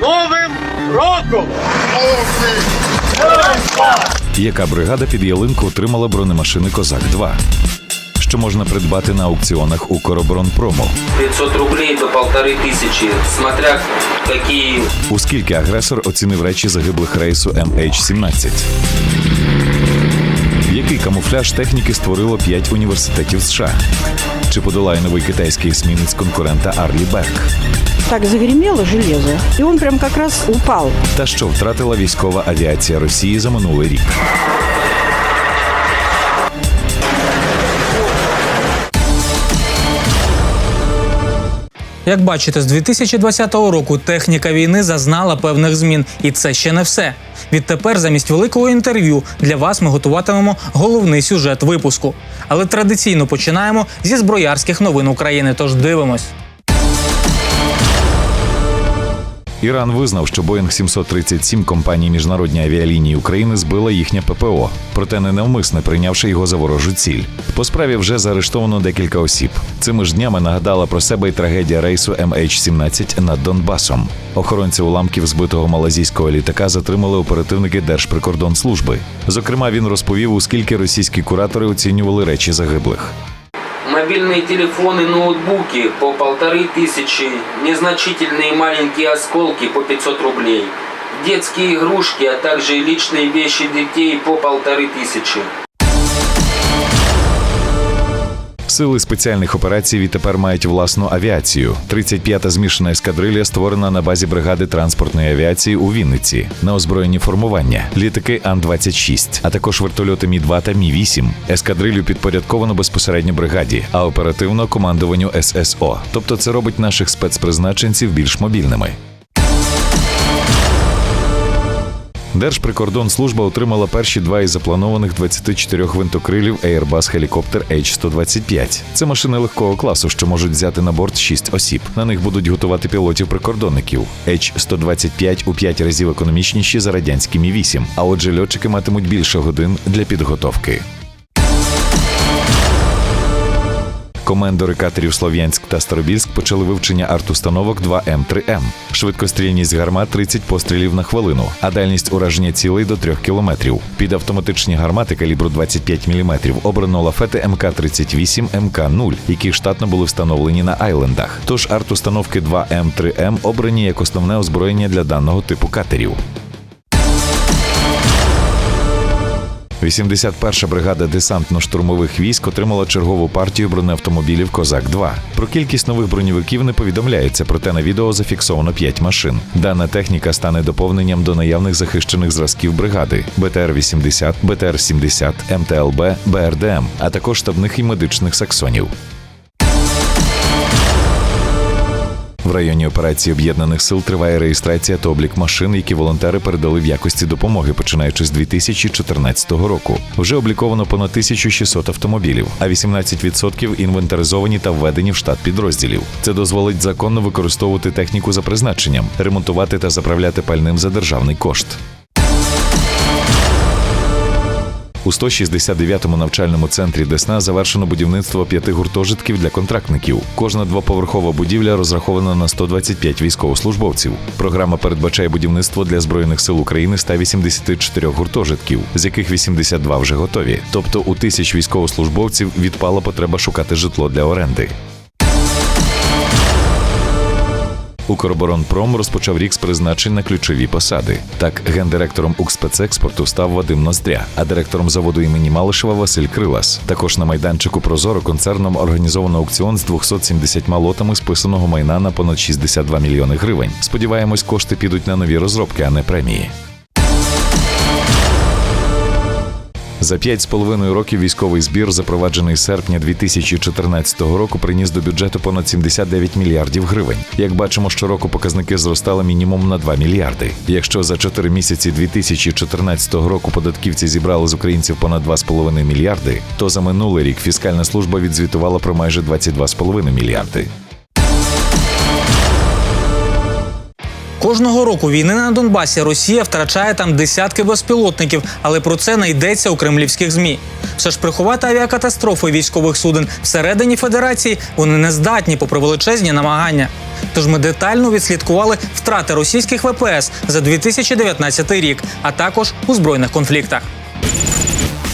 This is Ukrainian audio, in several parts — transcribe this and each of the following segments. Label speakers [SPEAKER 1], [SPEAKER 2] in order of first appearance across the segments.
[SPEAKER 1] Новим роком!
[SPEAKER 2] Яка бригада під ялинку отримала бронемашини Козак 2 що можна придбати на аукціонах Укроборонпрому?
[SPEAKER 3] 500 рублей до полторы тысячи, смотря какие
[SPEAKER 2] У скільки агресор оцінив речі загиблих рейсу MH17? Який камуфляж техніки створило 5 університетів США? Чи подолає новий китайський есмінець конкурента Арлі Берг?
[SPEAKER 4] Так загремело железо, и он прям как раз упал.
[SPEAKER 2] Та що втратила військова авіація Росії за минулий рік?
[SPEAKER 5] Як бачите, з 2020 року техніка війни зазнала певних змін, і це ще не все. Відтепер, замість великого інтерв'ю, для вас ми готуватимемо головний сюжет випуску. Але традиційно починаємо зі зброярських новин України. Тож дивимось.
[SPEAKER 2] Іран визнав, що Боїнг 737 компанії Міжнародні авіалінії України збила їхнє ППО, проте не навмисне прийнявши його за ворожу ціль. По справі вже заарештовано декілька осіб. Цими ж днями нагадала про себе й трагедія рейсу MH17 над Донбасом. Охоронці уламків збитого малазійського літака затримали оперативники Держприкордонслужби. Зокрема, він розповів, у скільки російські куратори оцінювали речі загиблих
[SPEAKER 3] мобильные телефоны, ноутбуки по полторы тысячи, незначительные маленькие осколки по 500 рублей, детские игрушки, а также и личные вещи детей по полторы тысячи.
[SPEAKER 2] Сили спеціальних операцій відтепер мають власну авіацію. 35-та змішана ескадрилля створена на базі бригади транспортної авіації у Вінниці на озброєнні формування, літаки Ан-26, а також вертольоти Мі-2 та Мі-8. Ескадрилю підпорядковано безпосередньо бригаді, а оперативно командуванню ССО. Тобто це робить наших спецпризначенців більш мобільними. Держприкордонслужба отримала перші два із запланованих 24 винтокрилів Airbus Helicopter H-125. Це машини легкого класу, що можуть взяти на борт 6 осіб. На них будуть готувати пілотів-прикордонників. H-125 у 5 разів економічніші за радянські Мі-8, а отже льотчики матимуть більше годин для підготовки. Командори катерів Слов'янськ та Старобільськ почали вивчення арт-установок 2М3М. Швидкострільність гармат 30 пострілів на хвилину, а дальність ураження цілей до 3 кілометрів. Під автоматичні гармати калібру 25 мм обрано лафети МК-38, МК-0, які штатно були встановлені на Айлендах. Тож арт-установки 2М3М обрані як основне озброєння для даного типу катерів. 81-ша бригада десантно-штурмових військ отримала чергову партію бронеавтомобілів Козак 2 Про кількість нових броньовиків не повідомляється, проте на відео зафіксовано 5 машин. Дана техніка стане доповненням до наявних захищених зразків бригади БТР-80, БТР-70, МТЛБ, БРДМ, а також штабних і медичних саксонів. В районі операції об'єднаних сил триває реєстрація та облік машин, які волонтери передали в якості допомоги, починаючи з 2014 року. Вже обліковано понад 1600 автомобілів, а 18% інвентаризовані та введені в штат підрозділів. Це дозволить законно використовувати техніку за призначенням, ремонтувати та заправляти пальним за державний кошт. У 169-му навчальному центрі Десна завершено будівництво п'яти гуртожитків для контрактників. Кожна двоповерхова будівля розрахована на 125 військовослужбовців. Програма передбачає будівництво для збройних сил України 184 гуртожитків, з яких 82 вже готові. Тобто у тисяч військовослужбовців відпала потреба шукати житло для оренди. Укроборонпром розпочав рік з призначень на ключові посади. Так, гендиректором Укспецекспорту став Вадим Ноздря, а директором заводу імені Малишева Василь Крилас. Також на майданчику Прозоро концерном організовано аукціон з 270 лотами списаного майна на понад 62 мільйони гривень. Сподіваємось, кошти підуть на нові розробки, а не премії. За п'ять з половиною років військовий збір, запроваджений з серпня 2014 року, приніс до бюджету понад 79 мільярдів гривень. Як бачимо, щороку показники зростали мінімум на 2 мільярди. Якщо за 4 місяці 2014 року податківці зібрали з українців понад 2,5 мільярди, то за минулий рік фіскальна служба відзвітувала про майже 22,5 мільярди.
[SPEAKER 5] Кожного року війни на Донбасі Росія втрачає там десятки безпілотників, але про це не йдеться у кремлівських змі. Все ж приховати авіакатастрофи військових суден всередині федерації вони не здатні попри величезні намагання. Тож ми детально відслідкували втрати російських ВПС за 2019 рік, а також у збройних конфліктах.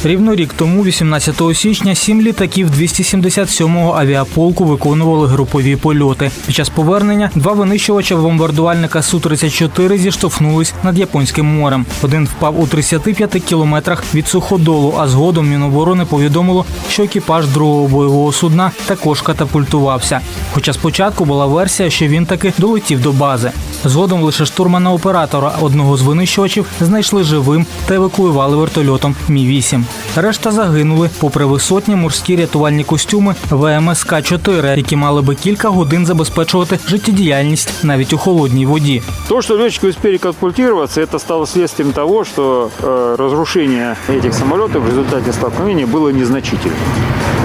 [SPEAKER 5] Рівно рік тому, 18 січня, сім літаків 277-го авіаполку виконували групові польоти. Під час повернення два винищувача бомбардувальника Су-34 зіштовхнулись над Японським морем. Один впав у 35 кілометрах від суходолу, а згодом Міноборони повідомило, що екіпаж другого бойового судна також катапультувався. Хоча спочатку була версія, що він таки долетів до бази. Згодом лише штурмана оператора одного з винищувачів знайшли живим та евакуювали вертольотом Мі 8 Решта загинули, попри висотні морські рятувальні костюми ВМСК 4 які мали би кілька годин забезпечувати життєдіяльність навіть у холодній воді.
[SPEAKER 1] То, что летчики успели катапультироваться, это стало следствием того, что э, разрушение этих самолетов в результате столкновения было незначительным.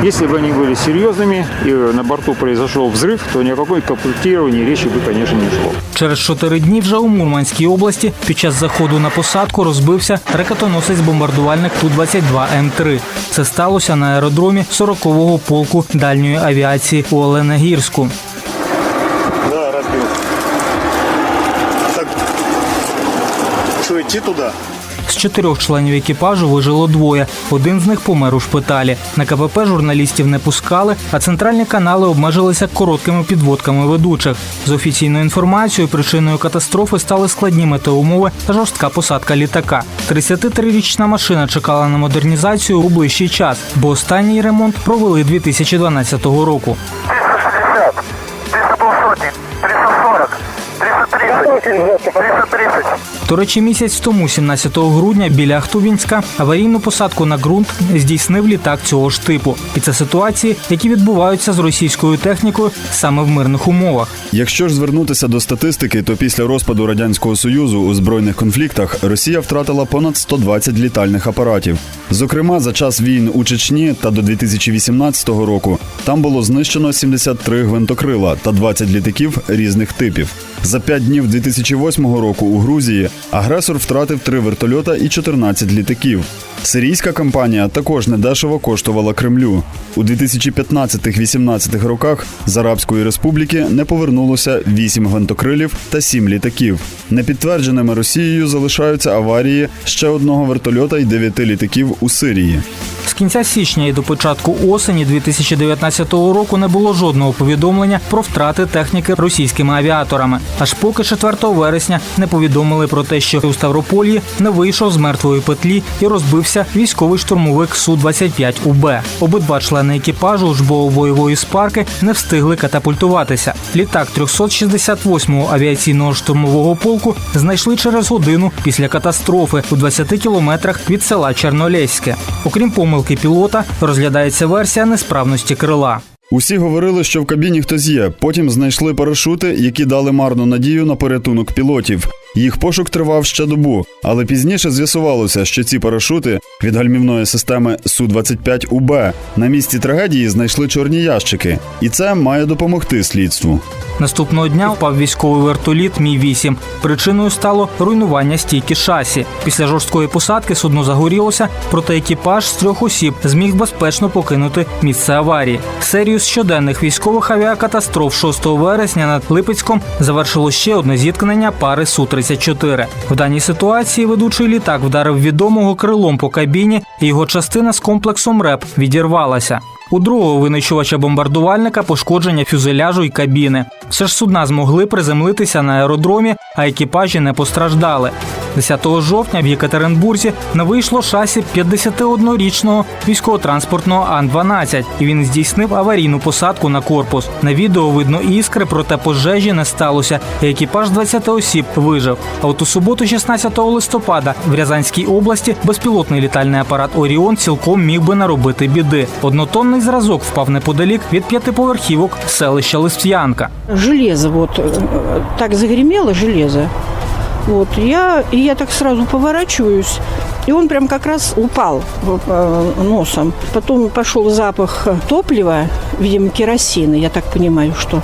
[SPEAKER 1] Если бы они были серьезными и на борту произошел взрыв, то ни о какой катапультировании речи бы, конечно, не шло.
[SPEAKER 5] Через чотири дні вже у Мурманській області під час заходу на посадку розбився ракетоносець-бомбардувальник Ту-22 М3. Це сталося на аеродромі 40-го полку дальньої авіації у Оленегірську.
[SPEAKER 6] Да, разбил. Так, что, идти туда?
[SPEAKER 5] З чотирьох членів екіпажу вижило двоє. Один з них помер у шпиталі. На КПП журналістів не пускали, а центральні канали обмежилися короткими підводками ведучих. З офіційною інформацією причиною катастрофи стали складні метеоумови та жорстка посадка літака. 33-річна машина чекала на модернізацію у ближчий час, бо останній ремонт провели 2012 року.
[SPEAKER 7] 360, 300 340, 330, 330.
[SPEAKER 5] До речі, місяць тому, 17 грудня, біля Ахтубінська, аварійну посадку на ґрунт здійснив літак цього ж типу. І це ситуації, які відбуваються з російською технікою саме в мирних умовах.
[SPEAKER 8] Якщо ж звернутися до статистики, то після розпаду радянського союзу у збройних конфліктах Росія втратила понад 120 літальних апаратів. Зокрема, за час війн у Чечні та до 2018 року там було знищено 73 гвинтокрила та 20 літаків різних типів. За п'ять днів 2008 року у Грузії агресор втратив три вертольота і 14 літаків. Сирійська кампанія також недешево коштувала Кремлю. У 2015-18 роках з Арабської республіки не повернулося 8 гвинтокрилів та 7 літаків. Непідтвердженими Росією залишаються аварії ще одного вертольота і 9 літаків у Сирії.
[SPEAKER 5] З кінця січня і до початку осені 2019 року не було жодного повідомлення про втрати техніки російськими авіаторами. Аж поки 4 вересня не повідомили про те, що у Ставропольї не вийшов з мертвої петлі і розбився військовий штурмовик су 25 УБ. Обидва члени екіпажу учбово-бойової спарки не встигли катапультуватися. Літак 368-го авіаційного штурмового полку знайшли через годину після катастрофи у 20 кілометрах від села Чернолеське. Окрім помилки пілота, розглядається версія несправності крила.
[SPEAKER 8] Усі говорили, що в кабіні хтось є. Потім знайшли парашути, які дали марну надію на порятунок пілотів. Їх пошук тривав ще добу, але пізніше з'ясувалося, що ці парашути від гальмівної системи су 25 уб на місці трагедії знайшли чорні ящики, і це має допомогти слідству.
[SPEAKER 5] Наступного дня впав військовий вертоліт Мі 8 Причиною стало руйнування стійки шасі. Після жорсткої посадки судно загорілося, проте екіпаж з трьох осіб зміг безпечно покинути місце аварії. Серію з щоденних військових авіакатастроф 6 вересня над Липецьком завершило ще одне зіткнення пари су-30. Ту-34. В даній ситуації ведучий літак вдарив відомого крилом по кабіні, і його частина з комплексом РЕП відірвалася. У другого винищувача бомбардувальника пошкодження фюзеляжу й кабіни. Все ж судна змогли приземлитися на аеродромі, а екіпажі не постраждали. 10 жовтня в Єкатеринбурзі не вийшло шасі 51-річного військово-транспортного Ан-12, і він здійснив аварійну посадку на корпус. На відео видно іскри, проте пожежі не сталося, і екіпаж 20 осіб вижив. А от у суботу, 16 листопада, в Рязанській області безпілотний літальний апарат Оріон цілком міг би наробити біди. Однотонний зразок впав неподалік від п'ятиповерхівок селища Листянка.
[SPEAKER 4] Железо вот э, так загремело железо. От я і я так сразу поворачиваюсь, и он прям как раз упал э, носом. Потом пошел запах топлива, видимо керосина, я так понимаю, что.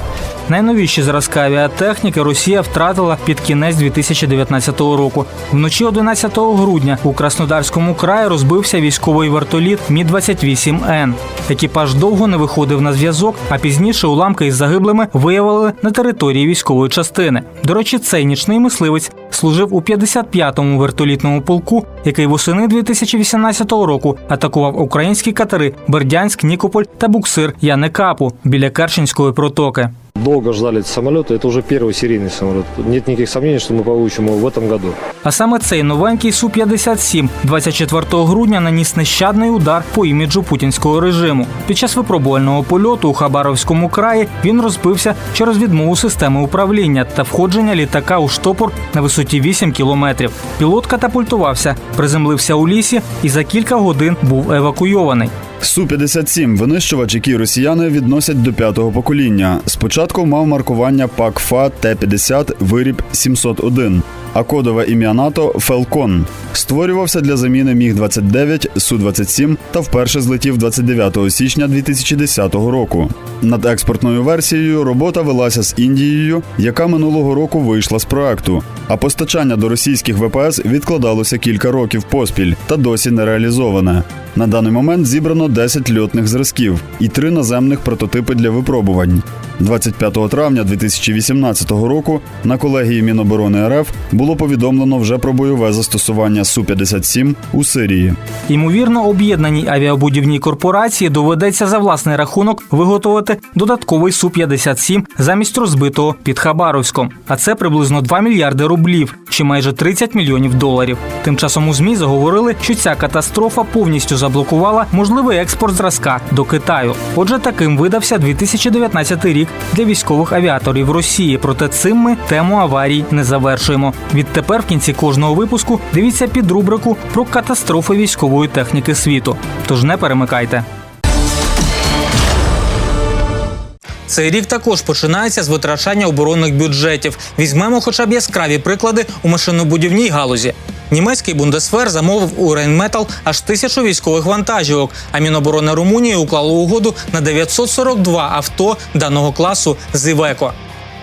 [SPEAKER 5] Найновіші зразки авіатехніки Росія втратила під кінець 2019 року. Вночі 11 грудня у Краснодарському краї розбився військовий вертоліт Мі 28 Н. Екіпаж довго не виходив на зв'язок, а пізніше уламки із загиблими виявили на території військової частини. До речі, цей нічний мисливець служив у 55-му вертолітному полку, який восени 2018 року атакував українські катери Бердянськ, Нікополь та буксир Яникапу біля Керченської протоки.
[SPEAKER 9] Долго ждали этот самолет, это уже первый серийный самолет. Нет никаких сомнений, что мы получим его в этом году.
[SPEAKER 5] А саме цей новенький Су-57 24 грудня наніс нещадний удар по іміджу путінського режиму. Під час випробувального польоту у Хабаровському краї він розбився через відмову системи управління та входження літака у штопор на висоті 8 кілометрів. Пілот катапультувався, приземлився у лісі і за кілька годин був евакуйований.
[SPEAKER 8] Су-57 – винищувач, який росіяни відносять до п'ятого покоління. Спочатку мав маркування ПАК-ФА Т-50 виріб 701, а кодове ім'я НАТО Фелкон. Створювався для заміни Міг-29, Су-27 та вперше злетів 29 січня 2010 року. Над експортною версією робота велася з Індією, яка минулого року вийшла з проекту. А постачання до російських ВПС відкладалося кілька років поспіль та досі не реалізоване. На даний момент зібрано 10 льотних зразків і три наземних прототипи для випробувань. 25 травня 2018 року на колегії Міноборони РФ було повідомлено вже про бойове застосування Су-57 у Сирії.
[SPEAKER 5] Ймовірно, об'єднаній авіабудівній корпорації доведеться за власний рахунок виготовити додатковий Су-57 замість розбитого під Хабаровськом. А це приблизно 2 мільярди рублів чи майже 30 мільйонів доларів. Тим часом у ЗМІ заговорили, що ця катастрофа повністю заблокувала можливий експорт зразка до Китаю. Отже, таким видався 2019 рік для військових авіаторів Росії. Проте цим ми тему аварій не завершуємо. Відтепер в кінці кожного випуску дивіться під рубрику про катастрофи військової техніки світу. Тож не перемикайте. Цей рік також починається з витрачання оборонних бюджетів. Візьмемо хоча б яскраві приклади у машинобудівній галузі. Німецький бундесфер замовив у Рейнметал аж тисячу військових вантажівок, а Міноборони Румунії уклало угоду на 942 авто даного класу з Івеко.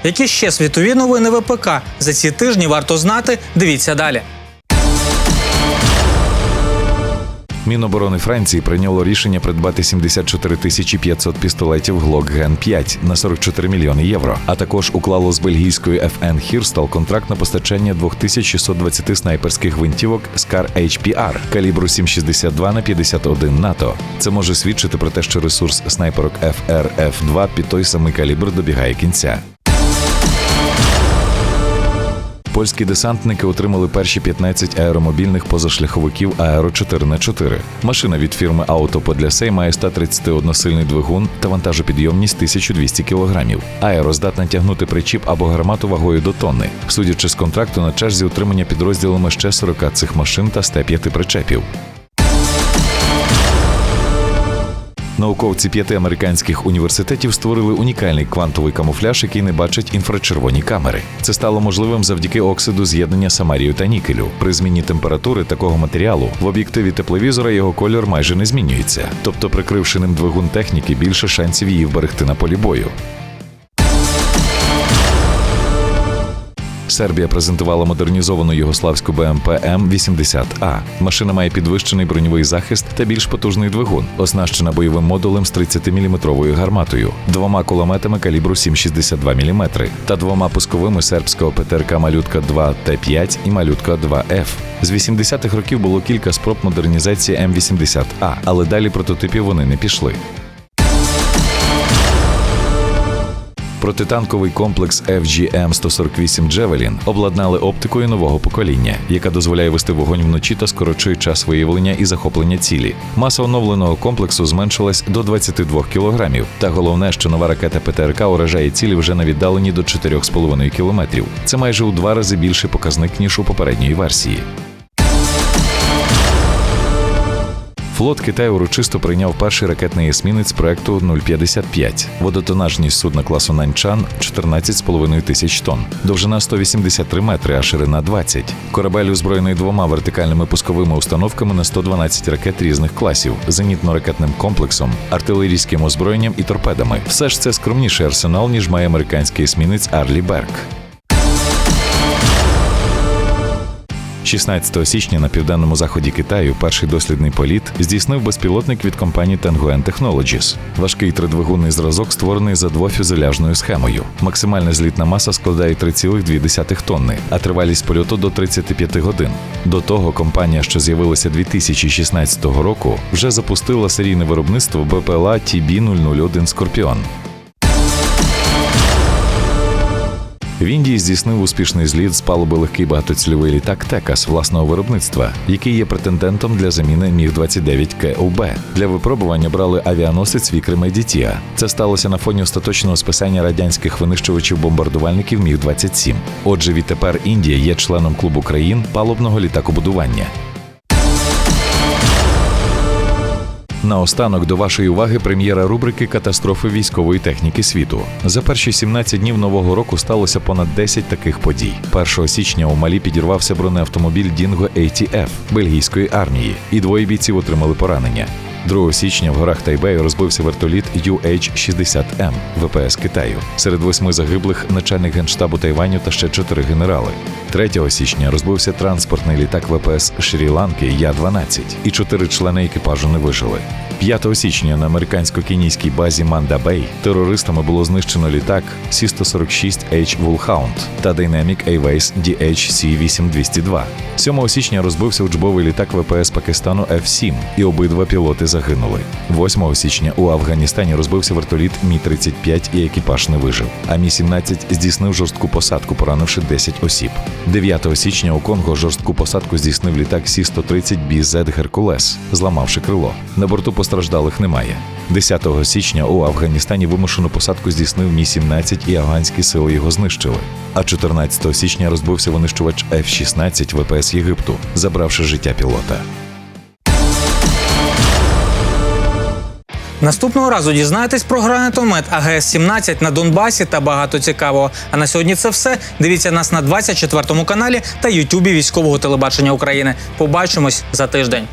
[SPEAKER 5] Які ще світові новини ВПК за ці тижні варто знати? Дивіться далі.
[SPEAKER 2] Міноборони Франції прийняло рішення придбати 74 тисячі 500 пістолетів Glock Gen 5 на 44 мільйони євро. А також уклало з бельгійською FN Hirstal контракт на постачання 2620 снайперських гвинтівок Scar HPR калібру 7,62 на 51 НАТО. Це може свідчити про те, що ресурс снайперок FRF-2 під той самий калібр добігає кінця. Польські десантники отримали перші 15 аеромобільних позашляховиків Аеро 4 х 4 Машина від фірми Auto Подлясей має 131-сильний двигун та вантажопідйомність 1200 кг. Аеро здатна тягнути причіп або гармату вагою до тонни. Судячи з контракту на черзі отримання підрозділами ще 40 цих машин та 105 причепів. Науковці п'яти американських університетів створили унікальний квантовий камуфляж, який не бачить інфрачервоні камери. Це стало можливим завдяки оксиду з'єднання самарію та нікелю. При зміні температури такого матеріалу в об'єктиві тепловізора його кольор майже не змінюється. Тобто, прикривши ним двигун техніки, більше шансів її вберегти на полі бою. Сербія презентувала модернізовану югославську БМП М-80А. Машина має підвищений броньовий захист та більш потужний двигун, оснащена бойовим модулем з 30-мм гарматою, двома кулеметами калібру 7,62 мм та двома пусковими сербського ПТРК Малютка 2 Т5 і Малютка 2 Ф. З 80-х років було кілька спроб модернізації М-80А, але далі прототипів вони не пішли. Протитанковий комплекс FGM-148 Джевелін обладнали оптикою нового покоління, яка дозволяє вести вогонь вночі та скорочує час виявлення і захоплення цілі. Маса оновленого комплексу зменшилась до 22 кілограмів. Та головне, що нова ракета ПТРК уражає цілі вже на віддаленні до 4,5 кілометрів. Це майже у два рази більший показник ніж у попередньої версії. Флот Китаю урочисто прийняв перший ракетний есмінець проекту 055. Водотонажність судна класу Наньчан 14,5 тисяч тонн, довжина 183 метри, а ширина 20. Корабель озброєний двома вертикальними пусковими установками на 112 ракет різних класів, зенітно-ракетним комплексом, артилерійським озброєнням і торпедами. Все ж це скромніший арсенал, ніж має американський есмінець Арлі Берг. 16 січня на південному заході Китаю перший дослідний політ здійснив безпілотник від компанії Tenguan Technologies. Важкий тридвигунний зразок створений за двофюзеляжною схемою. Максимальна злітна маса складає 3,2 тонни, а тривалість польоту до 35 годин. До того компанія, що з'явилася 2016 року, вже запустила серійне виробництво БПЛА TB-001 Скорпіон. В Індії здійснив успішний зліт з палуби легкий багатоцільовий літак Текас власного виробництва, який є претендентом для заміни Міг 29 КУБ. Для випробування брали авіаносець Вікри Медітія. Це сталося на фоні остаточного списання радянських винищувачів бомбардувальників Міг 27 Отже, відтепер Індія є членом клубу країн палубного літакобудування. Наостанок до вашої уваги прем'єра рубрики Катастрофи військової техніки світу. За перші 17 днів нового року сталося понад 10 таких подій. 1 січня у Малі підірвався бронеавтомобіль Дінго ATF бельгійської армії, і двоє бійців отримали поранення. 2 січня в горах Тайбею розбився вертоліт UH-60M ВПС Китаю. Серед восьми загиблих начальник генштабу Тайваню та ще чотири генерали. 3 січня розбився транспортний літак ВПС Шрі-Ланки Я-12, і чотири члени екіпажу не вижили. 5 січня на американсько-кенійській базі Манда Бей терористами було знищено літак Сі-146H Wolfhound та Dynamic Airways DHC-8202. 7 січня розбився учбовий літак ВПС Пакистану F-7, і обидва пілоти загинули. 8 січня у Афганістані розбився вертоліт Мі-35 і екіпаж не вижив. А Мі-17 здійснив жорстку посадку, поранивши 10 осіб. 9 січня у Конго жорстку посадку здійснив літак Сі-130 BZ Геркулес, зламавши крило. На борту постраждалих немає. 10 січня у Афганістані вимушену посадку здійснив Мі-17 і афганські сили його знищили. А 14 січня розбився винищувач F-16 ВПС Єгипту, забравши життя пілота.
[SPEAKER 5] Наступного разу дізнаєтесь про гранатомет АГС-17 на Донбасі та багато цікавого. А на сьогодні це все. Дивіться нас на 24 каналі та Ютубі військового телебачення України. Побачимось за тиждень.